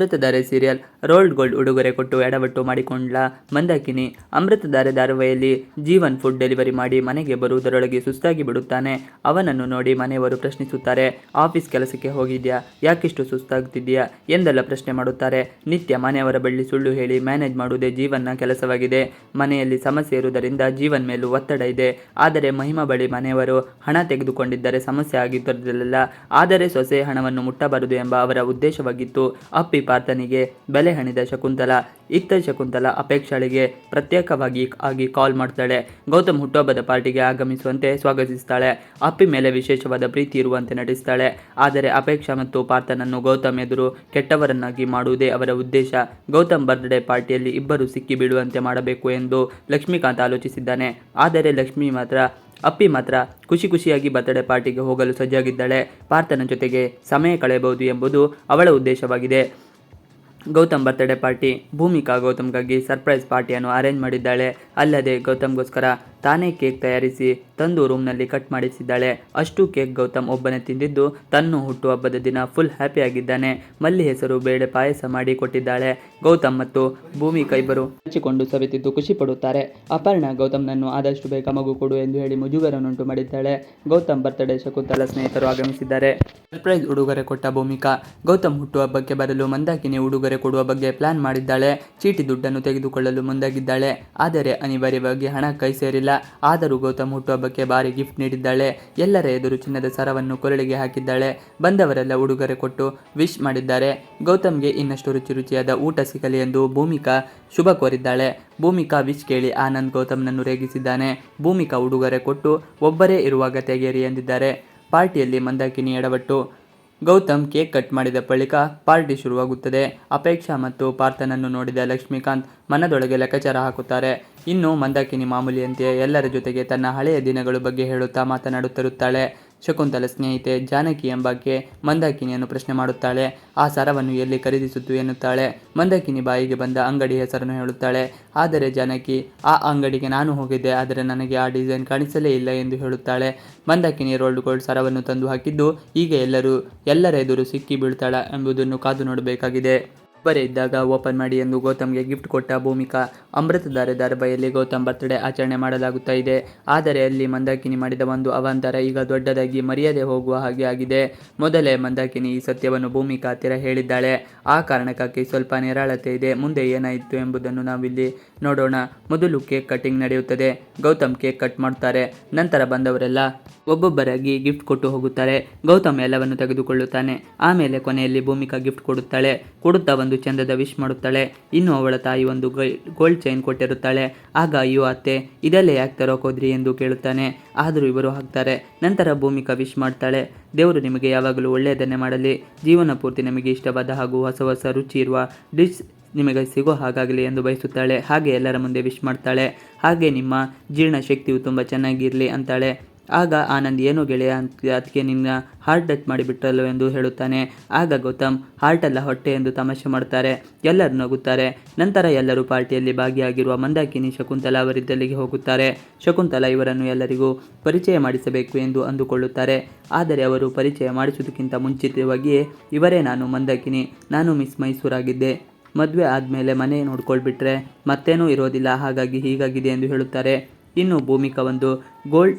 Amruthadhaare serial rolled gold ಉಡುಗೊರೆ ಕೊಟ್ಟು ಎಡವಟ್ಟು ಮಾಡಿಕೊಂಡ್ಲ ಮಂದಾಕಿನಿ. ಅಮೃತಧಾರೆ ಧಾರಾವಾಹಿಯಲ್ಲಿ ಜೀವನ್ ಫುಡ್ ಡೆಲಿವರಿ ಮಾಡಿ ಮನೆಗೆ ಬರುವುದರೊಳಗೆ ಸುಸ್ತಾಗಿ ಬಿಡುತ್ತಾನೆ. ಅವನನ್ನು ನೋಡಿ ಮನೆಯವರು ಪ್ರಶ್ನಿಸುತ್ತಾರೆ, ಆಫೀಸ್ ಕೆಲಸಕ್ಕೆ ಹೋಗಿದ್ಯಾ? ಯಾಕಿಷ್ಟು ಸುಸ್ತಾಗ್ತಿದ್ಯಾ ಎಂದೆಲ್ಲ ಪ್ರಶ್ನೆ ಮಾಡುತ್ತಾರೆ. ನಿತ್ಯ ಮನೆಯವರ ಬಳಿ ಸುಳ್ಳು ಹೇಳಿ ಮ್ಯಾನೇಜ್ ಮಾಡುವುದೇ ಜೀವನ್ನ ಕೆಲಸವಾಗಿದೆ. ಮನೆಯಲ್ಲಿ ಸಮಸ್ಯೆ ಇರುವುದರಿಂದ ಜೀವನ್ ಮೇಲೂ ಒತ್ತಡ ಇದೆ. ಆದರೆ ಮಹಿಮಾ ಬಳಿ ಮನೆಯವರು ಹಣ ತೆಗೆದುಕೊಂಡಿದ್ದರೆ ಸಮಸ್ಯೆ ಆಗಿದ್ದಿರಲಿಲ್ಲ ಆದರೆ ಸೊಸೆ ಹಣವನ್ನು ಮುಟ್ಟಬಾರದು ಎಂಬ ಅವರ ಉದ್ದೇಶವಾಗಿತ್ತು. ಅಪ್ಪಿ ಪಾರ್ಥನಿಗೆ ಬೆಲೆ ಹಣಿದ ಶಕುಂತಲ, ಇತ್ತ ಶಕುಂತಲ ಅಪೇಕ್ಷಾಳಿಗೆ ಪ್ರತ್ಯೇಕವಾಗಿ ಆಗಿ ಕಾಲ್ ಮಾಡ್ತಾಳೆ. ಗೌತಮ್ ಹುಟ್ಟುಹಬ್ಬದ ಪಾರ್ಟಿಗೆ ಆಗಮಿಸುವಂತೆ ಸ್ವಾಗತಿಸ್ತಾಳೆ. ಅಪ್ಪಿ ಮೇಲೆ ವಿಶೇಷವಾದ ಪ್ರೀತಿ ಇರುವಂತೆ ನಟಿಸ್ತಾಳೆ. ಆದರೆ ಅಪೇಕ್ಷಾ ಮತ್ತು ಪಾರ್ಥನನ್ನು ಗೌತಮ್ ಎದುರು ಕೆಟ್ಟವರನ್ನಾಗಿ ಮಾಡುವುದೇ ಅವರ ಉದ್ದೇಶ. ಗೌತಮ್ ಬರ್ತ್ಡೇ ಪಾರ್ಟಿಯಲ್ಲಿ ಇಬ್ಬರು ಸಿಕ್ಕಿ ಬೀಳುವಂತೆ ಮಾಡಬೇಕು ಎಂದು ಲಕ್ಷ್ಮೀಕಾಂತ್ ಆಲೋಚಿಸಿದ್ದಾನೆ. ಆದರೆ ಲಕ್ಷ್ಮಿ ಮಾತ್ರ, ಅಪ್ಪಿ ಮಾತ್ರ ಖುಷಿ ಖುಷಿಯಾಗಿ ಬರ್ತ್ಡೇ ಪಾರ್ಟಿಗೆ ಹೋಗಲು ಸಜ್ಜಾಗಿದ್ದಾಳೆ. ಪಾರ್ಥನ ಜೊತೆಗೆ ಸಮಯ ಕಳೆಯಬಹುದು ಎಂಬುದು ಅವಳ ಉದ್ದೇಶವಾಗಿದೆ. ಗೌತಮ್ ಬರ್ತ್ಡೇ ಪಾರ್ಟಿ ಭೂಮಿಕಾ ಗೌತಮ್ಗಾಗಿ ಸರ್ಪ್ರೈಸ್ ಪಾರ್ಟಿಯನ್ನು ಅರೇಂಜ್ ಮಾಡಿದ್ದಾಳೆ. ಅಲ್ಲದೆ ಗೌತಮ್ಗೋಸ್ಕರ ತಾನೇ ಕೇಕ್ ತಯಾರಿಸಿ ತಂದು ರೂಮ್ನಲ್ಲಿ ಕಟ್ ಮಾಡಿಸಿದ್ದಾಳೆ. ಅಷ್ಟು ಕೇಕ್ ಗೌತಮ್ ಒಬ್ಬನೇ ತಿಂದಿದ್ದು ತನ್ನ ಹುಟ್ಟುಹಬ್ಬದ ದಿನ ಫುಲ್ ಹ್ಯಾಪಿಯಾಗಿದ್ದಾನೆ ಮಲ್ಲಿ ಹೆಸರು ಬೇಳೆ ಪಾಯಸ ಮಾಡಿ ಕೊಟ್ಟಿದ್ದಾಳೆ. ಗೌತಮ್ ಮತ್ತು ಭೂಮಿ ಕೈಬರು ಹಂಚಿಕೊಂಡು ಸವಿತಿದ್ದು ಖುಷಿ ಪಡುತ್ತಾರೆ. ಅಪರ್ಣ ಗೌತಮ್ನನ್ನು ಆದಷ್ಟು ಬೇಗ ಮಗು ಕೊಡು ಎಂದು ಹೇಳಿ ಮುಜುಗರನ್ನುಂಟು ಮಾಡಿದ್ದಾಳೆ. ಗೌತಮ್ ಬರ್ತ್ಡೇ ಶಕುಂತಲ ಸ್ನೇಹಿತರು ಆಗಮಿಸಿದ್ದಾರೆ. ಸರ್ಪ್ರೈಸ್ ಉಡುಗೊರೆ ಕೊಟ್ಟ ಭೂಮಿಕಾ. ಗೌತಮ್ ಹುಟ್ಟುಹಬ್ಬಕ್ಕೆ ಬರಲು ಮಂದಾಕಿನಿ ಉಡುಗೊರೆ ಕೊಡುವ ಬಗ್ಗೆ ಪ್ಲಾನ್ ಮಾಡಿದ್ದಾಳೆ. ಚೀಟಿ ದುಡ್ಡನ್ನು ತೆಗೆದುಕೊಳ್ಳಲು ಮುಂದಾಗಿದ್ದಾಳೆ. ಆದರೆ ಅನಿವಾರ್ಯವಾಗಿ ಹಣ ಕೈ ಸೇರಿಲ್ಲ. ಆದರೂ ಗೌತಮ್ ಹುಟ್ಟುಹಬ್ಬಕ್ಕೆ ಭಾರಿ ಗಿಫ್ಟ್ ನೀಡಿದ್ದಾಳೆ. ಎಲ್ಲರ ಎದುರು ಚಿನ್ನದ ಸರವನ್ನು ಕೊರಳಿಗೆ ಹಾಕಿದ್ದಾಳೆ. ಬಂದವರೆಲ್ಲ ಉಡುಗೊರೆ ಕೊಟ್ಟು ವಿಶ್ ಮಾಡಿದ್ದಾರೆ. ಗೌತಮ್ಗೆ ಇನ್ನಷ್ಟು ರುಚಿ ರುಚಿಯಾದ ಊಟ ಸಿಗಲಿ ಎಂದು ಭೂಮಿಕಾ ಶುಭ ಕೋರಿದ್ದಾಳೆ. ಭೂಮಿಕಾ ವಿಶ್ ಕೇಳಿ ಆನಂದ್ ಗೌತಮ್ನನ್ನು ರೇಗಿಸಿದ್ದಾನೆ. ಭೂಮಿಕಾ ಉಡುಗೊರೆ ಕೊಟ್ಟು ಒಬ್ಬರೇ ಇರುವಾಗ ತೆಗೆಯಿರಿ ಎಂದಿದ್ದಾರೆ. ಪಾರ್ಟಿಯಲ್ಲಿ ಮಂದಾಕಿನಿ ಎಡವಟ್ಟು. ಗೌತಮ್ ಕೇಕ್ ಕಟ್ ಮಾಡಿದ ಬಳಿಕ ಪಾರ್ಟಿ ಶುರುವಾಗುತ್ತದೆ. ಅಪೇಕ್ಷಾ ಮತ್ತು ಪಾರ್ಥನನ್ನು ನೋಡಿದ ಲಕ್ಷ್ಮೀಕಾಂತ್ ಮನದೊಳಗೆ ಲೆಕ್ಕಾಚಾರ ಹಾಕುತ್ತಾರೆ. ಇನ್ನು ಮಂದಾಕಿನಿ ಮಾಮೂಲಿಯಂತೆ ಎಲ್ಲರ ಜೊತೆಗೆ ತನ್ನ ಹಳೆಯ ದಿನಗಳ ಬಗ್ಗೆ ಹೇಳುತ್ತಾ ಮಾತನಾಡುತ್ತಿರುತ್ತಾಳೆ. ಶಕುಂತಲ ಸ್ನೇಹಿತೆ ಜಾನಕಿ ಎಂಬಾಕೆ ಮಂದಾಕಿನಿಯನ್ನು ಪ್ರಶ್ನೆ ಮಾಡುತ್ತಾಳೆ. ಆ ಸರವನ್ನು ಎಲ್ಲಿ ಖರೀದಿಸಿತು ಎನ್ನುತ್ತಾಳೆ. ಮಂದಾಕಿನಿ ಬಾಯಿಗೆ ಬಂದ ಅಂಗಡಿ ಹೆಸರನ್ನು ಹೇಳುತ್ತಾಳೆ. ಆದರೆ ಜಾನಕಿ, ಆ ಅಂಗಡಿಗೆ ನಾನು ಹೋಗಿದ್ದೆ, ಆದರೆ ನನಗೆ ಆ ಡಿಸೈನ್ ಕಾಣಿಸಲೇ ಇಲ್ಲ ಎಂದು ಹೇಳುತ್ತಾಳೆ. ಮಂದಾಕಿನಿ ರೋಲ್ಡ್ ಗೋಲ್ಡ್ ಸರವನ್ನು ತಂದು ಹಾಕಿದ್ದು, ಈಗ ಎಲ್ಲರೂ, ಎಲ್ಲರ ಎದುರು ಸಿಕ್ಕಿ ಬೀಳ್ತಾಳ ಎಂಬುದನ್ನು ಕಾದು ನೋಡಬೇಕಾಗಿದೆ. ಒಬ್ಬರೇ ಇದ್ದಾಗ ಓಪನ್ ಮಾಡಿ ಎಂದು ಗೌತಮ್ಗೆ ಗಿಫ್ಟ್ ಕೊಟ್ಟ ಭೂಮಿಕಾ ಅಮೃತಧಾರೆ ಧಾರಾವಾಹಿಯಲ್ಲಿ ಗೌತಮ್ ಬರ್ತ್ಡೇ ಆಚರಣೆ ಮಾಡಲಾಗುತ್ತಾ ಇದೆ. ಆದರೆ ಅಲ್ಲಿ ಮಂದಾಕಿನಿ ಮಾಡಿದ ಒಂದು ಅವಾಂತರ ಈಗ ದೊಡ್ಡದಾಗಿ ಮರೆಯದೆ ಹೋಗುವ ಹಾಗೆ ಆಗಿದೆ. ಮೊದಲೇ ಮಂದಾಕಿನಿ ಈ ಸತ್ಯವನ್ನು ಭೂಮಿಕಾ ಹತ್ತಿರ ಹೇಳಿದ್ದಾಳೆ. ಆ ಕಾರಣಕ್ಕಾಗಿ ಸ್ವಲ್ಪ ನಿರಾಳತೆ ಇದೆ. ಮುಂದೆ ಏನಾಯಿತು ಎಂಬುದನ್ನು ನಾವಿಲ್ಲಿ ನೋಡೋಣ. ಮೊದಲು ಕೇಕ್ ಕಟಿಂಗ್ ನಡೆಯುತ್ತದೆ. ಗೌತಮ್ ಕೇಕ್ ಕಟ್ ಮಾಡ್ತಾರೆ. ನಂತರ ಬಂದವರೆಲ್ಲ ಒಬ್ಬೊಬ್ಬರಾಗಿ ಗಿಫ್ಟ್ ಕೊಟ್ಟು ಹೋಗುತ್ತಾರೆ. ಗೌತಮ್ ಎಲ್ಲವನ್ನು ತೆಗೆದುಕೊಳ್ಳುತ್ತಾನೆ. ಆಮೇಲೆ ಕೊನೆಯಲ್ಲಿ ಭೂಮಿಕಾ ಗಿಫ್ಟ್ ಕೊಡುತ್ತಾಳೆ. ಕೊಡುತ್ತಾ ಒಂದು ಚಂದದ ವಿಶ್ ಮಾಡುತ್ತಾಳೆ. ಇನ್ನು ಅವಳ ತಾಯಿ ಒಂದು ಗೋಲ್ಡ್ ಚೈನ್ ಕೊಟ್ಟಿರುತ್ತಾಳೆ. ಆಗ ಅಯ್ಯೋ ಅತ್ತೆ, ಇದೆಲ್ಲ ಯಾಕೆ ತರೋಕೋದ್ರಿ ಎಂದು ಕೇಳುತ್ತಾನೆ. ಆದರೂ ಇವರು ಹಾಕ್ತಾರೆ. ನಂತರ ಭೂಮಿಕಾ ವಿಶ್ ಮಾಡ್ತಾಳೆ. ದೇವರು ನಿಮಗೆ ಯಾವಾಗಲೂ ಒಳ್ಳೆಯದನ್ನೇ ಮಾಡಲಿ. ಜೀವನ ಪೂರ್ತಿ ನಿಮಗೆ ಇಷ್ಟವಾದ ಹಾಗೂ ಹೊಸ ಹೊಸ ರುಚಿ ಇರುವ ಡಿಶ್ ನಿಮಗೆ ಸಿಗೋ ಹಾಗಾಗಲಿ ಎಂದು ಬಯಸುತ್ತಾಳೆ. ಹಾಗೆ ಎಲ್ಲರ ಮುಂದೆ ವಿಶ್ ಮಾಡ್ತಾಳೆ. ಹಾಗೆ ನಿಮ್ಮ ಜೀರ್ಣ ಶಕ್ತಿಯು ತುಂಬ ಚೆನ್ನಾಗಿರಲಿ ಅಂತಾಳೆ. ಆಗ ಆನಂದ್, ಏನು ಗೆಳೆಯ ಅಂತ ಅದಕ್ಕೆ ನಿನ್ನ ಹಾರ್ಟ್ ಟಚ್ ಮಾಡಿಬಿಟ್ಟಲ್ಲೋ ಎಂದು ಹೇಳುತ್ತಾನೆ. ಆಗ ಗೌತಮ್ ಹಾರ್ಟ್ ಅಲ್ಲ ಹೊಟ್ಟೆ ಎಂದು ತಮಾಷೆ ಮಾಡ್ತಾರೆ. ಎಲ್ಲರೂ ನಗುತ್ತಾರೆ. ನಂತರ ಎಲ್ಲರೂ ಪಾರ್ಟಿಯಲ್ಲಿ ಭಾಗಿಯಾಗಿರುವ ಮಂದಾಕಿನಿ, ಶಕುಂತಲಾ ಅವರಿದ್ದಲ್ಲಿಗೆ ಹೋಗುತ್ತಾರೆ. ಶಕುಂತಲ ಇವರನ್ನು ಎಲ್ಲರಿಗೂ ಪರಿಚಯ ಮಾಡಿಸಬೇಕು ಎಂದು ಅಂದುಕೊಳ್ಳುತ್ತಾರೆ. ಆದರೆ ಅವರು ಪರಿಚಯ ಮಾಡಿಸುವುದಕ್ಕಿಂತ ಮುಂಚಿತವಾಗಿಯೇ ಇವರೇ ನಾನು, ಮಂದಾಕಿನಿ. ನಾನು ಮಿಸ್ ಮೈಸೂರಾಗಿದ್ದೆ. ಮದುವೆ ಆದಮೇಲೆ ಮನೆ ನೋಡ್ಕೊಳ್ಬಿಟ್ರೆ ಮತ್ತೇನೂ ಇರೋದಿಲ್ಲ. ಹಾಗಾಗಿ ಹೀಗಾಗಿದೆ ಎಂದು ಹೇಳುತ್ತಾರೆ. ಇನ್ನು ಭೂಮಿಕಾ ಒಂದು ಗೋಲ್ಡ್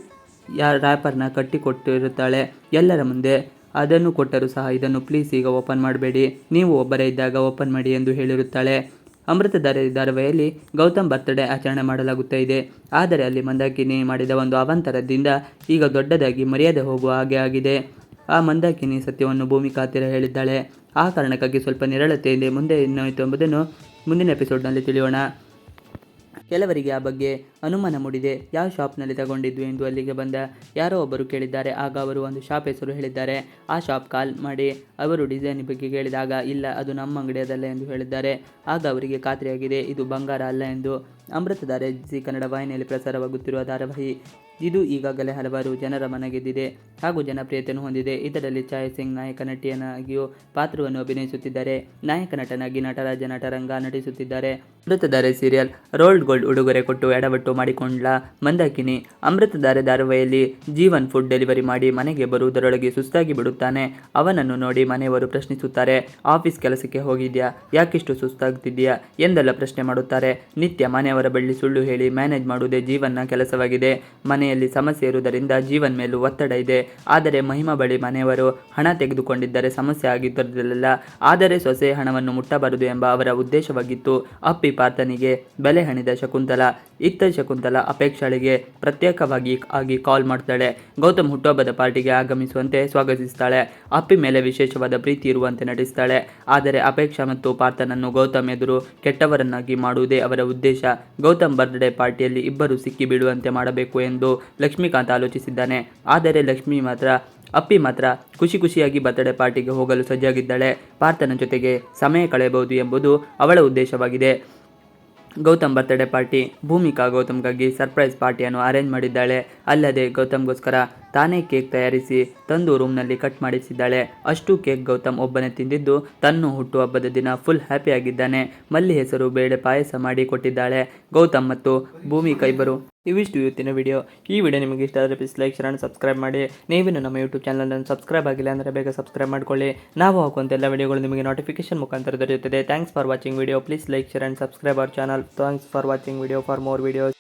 ಯಾ ರ್ಯಾಪರ್ನ ಕಟ್ಟಿಕೊಟ್ಟಿರುತ್ತಾಳೆ ಎಲ್ಲರ ಮುಂದೆ ಅದನ್ನು ಕೊಟ್ಟರೂ ಸಹ ಇದನ್ನು ಪ್ಲೀಸ್ ಈಗ ಓಪನ್ ಮಾಡಬೇಡಿ. ನೀವು ಒಬ್ಬರೇ ಇದ್ದಾಗ ಓಪನ್ ಮಾಡಿ ಎಂದು ಹೇಳಿರುತ್ತಾಳೆ. ಅಮೃತಧಾರೆ ಧಾರಾವಾಹಿಯಲ್ಲಿ ಗೌತಮ್ ಬರ್ತ್ಡೇ ಆಚರಣೆ ಮಾಡಲಾಗುತ್ತಾ ಇದೆ. ಆದರೆ ಅಲ್ಲಿ ಮಂದಾಕಿನಿ ಮಾಡಿದ ಒಂದು ಅವಾಂತರದಿಂದ ಈಗ ದೊಡ್ಡದಾಗಿ ಮರ್ಯಾದೆ ಹೋಗುವ ಹಾಗೆ ಆಗಿದೆ. ಆ ಮಂದಾಕಿನಿ ಸತ್ಯವನ್ನು ಭೂಮಿಕಾ ಹತ್ತಿರ ಹೇಳಿದ್ದಾಳೆ. ಆ ಕಾರಣಕ್ಕಾಗಿ ಸ್ವಲ್ಪ ನಿರಳತೆಯಿಂದ ಮುಂದೆ ಏನಾಯಿತು ಎಂಬುದನ್ನು ಮುಂದಿನ ಎಪಿಸೋಡ್ನಲ್ಲಿ ತಿಳಿಯೋಣ. ಕೆಲವರಿಗೆ ಆ ಬಗ್ಗೆ ಅನುಮಾನ ಮೂಡಿದೆ. ಯಾವ ಶಾಪ್ನಲ್ಲಿ ತಗೊಂಡಿದ್ದು ಎಂದು ಅಲ್ಲಿಗೆ ಬಂದ ಯಾರೋ ಒಬ್ಬರು ಕೇಳಿದ್ದಾರೆ. ಆಗ ಅವರು ಒಂದು ಶಾಪ್ ಹೆಸರು ಹೇಳಿದ್ದಾರೆ. ಆ ಶಾಪ್ ಕಾಲ್ ಮಾಡಿ, ಅವರು ಡಿಸೈನ್ ಬಗ್ಗೆ ಕೇಳಿದಾಗ, ಇಲ್ಲ, ಅದು ನಮ್ಮ ಅಂಗಡಿಯದಲ್ಲ ಎಂದು ಹೇಳಿದ್ದಾರೆ. ಆಗ ಅವರಿಗೆ ಖಾತ್ರಿಯಾಗಿದೆ. ಇದು ಬಂಗಾರ ಅಲ್ಲ ಎಂದು. ಅಮೃತಧಾರೆ ಜಿ ಕನ್ನಡ ವಾಹಿನಿಯಲ್ಲಿ ಪ್ರಸಾರವಾಗುತ್ತಿರುವ ಧಾರಾವಾಹಿ. ಇದು ಈಗಾಗಲೇ ಹಲವಾರು ಜನರ ಮನಗೆದ್ದಿದೆ. ಹಾಗೂ ಜನಪ್ರಿಯತೆಯನ್ನು ಹೊಂದಿದೆ. ಇದರಲ್ಲಿ ಛಾಯ್ ಸಿಂಗ್ ನಾಯಕ ನಟಿಯನಾಗಿಯೂ ಪಾತ್ರವನ್ನು ಅಭಿನಯಿಸುತ್ತಿದ್ದಾರೆ. ನಾಯಕ ನಟನಾಗಿ ನಟರಾಜ ನಟರಂಗ ನಟಿಸುತ್ತಿದ್ದಾರೆ. ಅಮೃತಧಾರೆ ಸೀರಿಯಲ್ ರೋಲ್ಡ್ ಗೋಲ್ಡ್ ಉಡುಗೊರೆ ಕೊಟ್ಟು ಎಡವಟ್ಟು ಮಾಡಿಕೊಂಡ್ಲ. ಮಂದಾಕಿನಿ ಅಮೃತಧಾರೆ ಧಾರಾವಾಹಿಯಲ್ಲಿ ಜೀವನ್ ಫುಡ್ ಡೆಲಿವರಿ ಮಾಡಿ ಮನೆಗೆ ಬರುವುದರೊಳಗೆ ಸುಸ್ತಾಗಿ ಬಿಡುತ್ತಾನೆ. ಅವನನ್ನು ನೋಡಿ ಮನೆಯವರು ಪ್ರಶ್ನಿಸುತ್ತಾರೆ, ಆಫೀಸ್ ಕೆಲಸಕ್ಕೆ ಹೋಗಿದ್ಯಾ? ಯಾಕಿಷ್ಟು ಸುಸ್ತಾಗ್ತಿದ್ಯಾ ಎಂದೆಲ್ಲ ಪ್ರಶ್ನೆ ಮಾಡುತ್ತಾರೆ. ನಿತ್ಯ ಮನೆಯವರ ಬಳಿ ಸುಳ್ಳು ಹೇಳಿ ಮ್ಯಾನೇಜ್ ಮಾಡುವುದೇ ಜೀವನ್ನ ಕೆಲಸವಾಗಿದೆ. ಮನೆಯಲ್ಲಿ ಸಮಸ್ಯೆ ಇರುವುದರಿಂದ ಜೀವನ್ ಮೇಲೂ ಒತ್ತಡ ಇದೆ. ಆದರೆ ಮಹಿಮಾ ಬಳಿ ಮನೆಯವರು ಹಣ ತೆಗೆದುಕೊಂಡಿದ್ದರೆ ಸಮಸ್ಯೆ ಆಗಿದ್ದರಲ್ಲ ಆದರೆ ಸೊಸೆ ಹಣವನ್ನು ಮುಟ್ಟಬಾರದು ಎಂಬ ಅವರ ಉದ್ದೇಶವಾಗಿತ್ತು. ಅಪ್ಪಿ ಪಾರ್ಥನಿಗೆ ಬೆಲೆ ಹಣಿದ ಶಕುಂತಲ, ಇತ್ತ ಶಕುಂತಲ ಅಪೇಕ್ಷಾಳಿಗೆ ಪ್ರತ್ಯೇಕವಾಗಿ ಆಗಿ ಕಾಲ್ ಮಾಡ್ತಾಳೆ. ಗೌತಮ್ ಹುಟ್ಟುಹಬ್ಬದ ಪಾರ್ಟಿಗೆ ಆಗಮಿಸುವಂತೆ ಸ್ವಾಗತಿಸ್ತಾಳೆ. ಅಪ್ಪಿ ಮೇಲೆ ವಿಶೇಷವಾದ ಪ್ರೀತಿ ಇರುವಂತೆ ನಟಿಸ್ತಾಳೆ ಆದರೆ ಅಪೇಕ್ಷಾ ಮತ್ತು ಪಾರ್ಥನನ್ನು ಗೌತಮ್ ಎದುರು ಕೆಟ್ಟವರನ್ನಾಗಿ ಮಾಡುವುದೇ ಅವರ ಉದ್ದೇಶ. ಗೌತಮ್ ಬರ್ತ್ಡೇ ಪಾರ್ಟಿಯಲ್ಲಿ ಇಬ್ಬರು ಸಿಕ್ಕಿ ಬೀಳುವಂತೆ ಮಾಡಬೇಕು ಎಂದು ಲಕ್ಷ್ಮೀಕಾಂತ್ ಆಲೋಚಿಸಿದ್ದಾನೆ. ಆದರೆ ಲಕ್ಷ್ಮಿ ಮಾತ್ರ, ಅಪ್ಪಿ ಮಾತ್ರ ಖುಷಿ ಖುಷಿಯಾಗಿ ಬರ್ತ್ಡೇ ಪಾರ್ಟಿಗೆ ಹೋಗಲು ಸಜ್ಜಾಗಿದ್ದಾಳೆ. ಪಾರ್ಥನ ಜೊತೆಗೆ ಸಮಯ ಕಳೆಯಬಹುದು ಎಂಬುದು ಅವಳ ಉದ್ದೇಶವಾಗಿದೆ. ಗೌತಮ್ ಬರ್ತ್ಡೇ ಪಾರ್ಟಿ, ಭೂಮಿಕಾ ಗೌತಮ್ಗಾಗಿ ಸರ್ಪ್ರೈಸ್ ಪಾರ್ಟಿಯನ್ನು ಅರೇಂಜ್ ಮಾಡಿದ್ದಾಳೆ. ಅಲ್ಲದೆ ಗೌತಮ್ಗೋಸ್ಕರ ತಾನೇ ಕೇಕ್ ತಯಾರಿಸಿ ತಂದು ರೂಮ್ನಲ್ಲಿ ಕಟ್ ಮಾಡಿಸಿದ್ದಾಳೆ. ಅಷ್ಟು ಕೇಕ್ ಗೌತಮ್ ಒಬ್ಬನೇ ತಿಂದಿದ್ದು, ತನ್ನ ಹುಟ್ಟುಹಬ್ಬದ ದಿನ ಫುಲ್ ಹ್ಯಾಪಿಯಾಗಿದ್ದಾನೆ ಮಲ್ಲಿ ಹೆಸರು ಬೇಳೆ ಪಾಯಸ ಮಾಡಿ ಕೊಟ್ಟಿದ್ದಾಳೆ. ಗೌತಮ್ ಮತ್ತು ಭೂಮಿಕಾ ಇಬ್ಬರು ಇವಿಷ್ಟು ಇವತ್ತಿನ ವಿಡಿಯೋ ಈ ವಿಡಿಯೋ ನಿಮಗೆ ಇಷ್ಟ ಆದರೆ please like share and subscribe ಮಾಡಿ. ನೀವಿನ್ನು ನಮ್ಮ ಯೂಟ್ಯೂಬ್ ಚಾನಲನ್ನು ಸಬ್ಸ್ಕ್ರೈಬ್ ಆಗಿಲ್ಲ ಅಂದರೆ ಬೇಗ ಸಬ್ಸ್ಕ್ರೈಬ್ ಮಾಡಿಕೊಳ್ಳಿ. ನಾವು ಹಾಕುವಂಥ ಎಲ್ಲ ವಿಡಿಯೋಗಳು ನಿಮಗೆ ನೋಟಿಫಿಕೇಶನ್ ಮುಖಾಂತರ ದೊರೆಯುತ್ತದೆ. Thanks for watching video please like share and subscribe our channel thanks for watching video for more videos